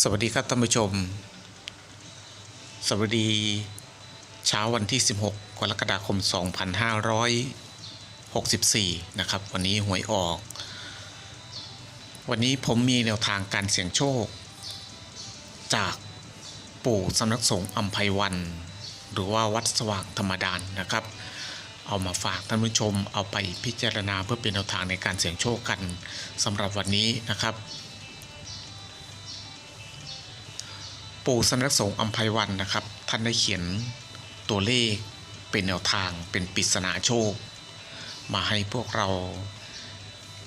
สวัสดีครับท่านผู้ชม สวัสดีเช้าวันที่ 16 กรกฎาคม 2564 นะครับ วันนี้หวยออก วันนี้ผมมีแนวทางการเสี่ยงโชค จากปู่สำนักสงฆ์อัมไพวัน หรือว่าวัดสว่างธรรมดานนะครับ เอามาฝากท่านผู้ชมเอาไปพิจารณาเพื่อเป็นแนวทางในการเสี่ยงโชคกันสำหรับวันนี้นะครับ ปู่สำนักสงฆ์อัมไพวันนะครับ ท่านได้เขียนตัวเลขเป็นแนวทางเป็นปริศนาโชค มาให้พวกเรา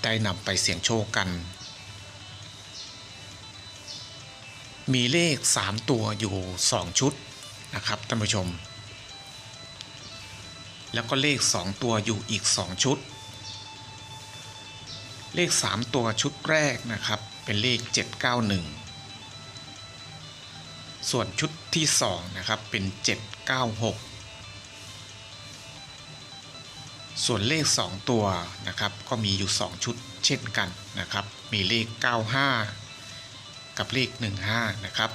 ได้นำไปเสี่ยงโชคกัน มีเลข 3 ตัวอยู่ 2 ชุดนะครับท่านผู้ชม แล้วก็เลข 2 ตัวอยู่อีก 2 ชุด เลข 3 ตัวชุดแรกนะครับ เป็นเลข 791 ส่วนชุดที่ 2 นะครับ เป็น 796 ส่วนเลข 2 ตัวนะครับ ก็มีอยู่ 2 ชุดเช่นกันนะครับ มีเลข 95 กับเลข 15 นะครับ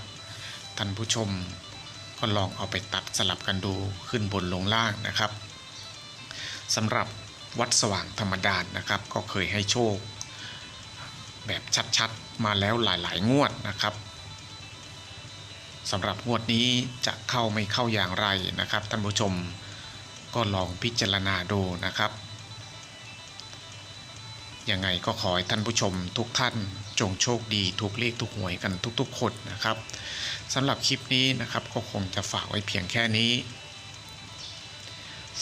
ท่านผู้ชมก็ลองเอาไปตัดสลับกันดูขึ้นบนลงล่างนะครับสำหรับวัดสว่างธรรมดานนะครับ ก็เคยให้โชค แบบชัดๆ มาแล้วหลายๆ งวดนะครับ สำหรับงวดนี้จะเข้าไม่เข้าอย่างไรนะครับท่านผู้ชมก็ลองพิจารณาดูนะครับยังไงก็ขอให้ท่านผู้ชมทุกท่านจงโชคดีถูกเลขถูกหวยกันทุกๆคนนะครับสำหรับคลิปนี้นะครับก็คงจะฝากไว้เพียงแค่นี้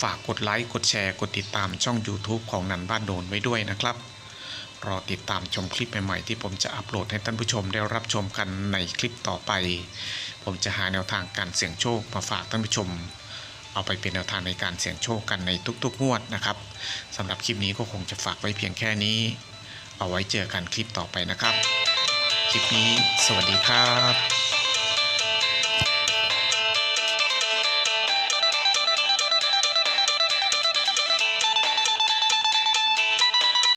ฝากกดไลค์กดแชร์กดติดตามช่อง YouTube ของนันบ้านโดนไว้ด้วยนะครับ รอติดตามชมคลิปใหม่ๆที่ผมจะอัปโหลดให้ท่านผู้ชมได้รับชมกันในคลิปต่อไป ผมจะหาแนวทางการเสี่ยงโชคมาฝากท่านผู้ชม เอาไปเป็นแนวทางในการเสี่ยงโชคกันในทุกๆงวดนะครับสำหรับคลิปนี้ก็คงจะฝากไว้เพียงแค่นี้ เอาไว้เจอกันคลิปต่อไปนะครับ คลิปนี้สวัสดีครับ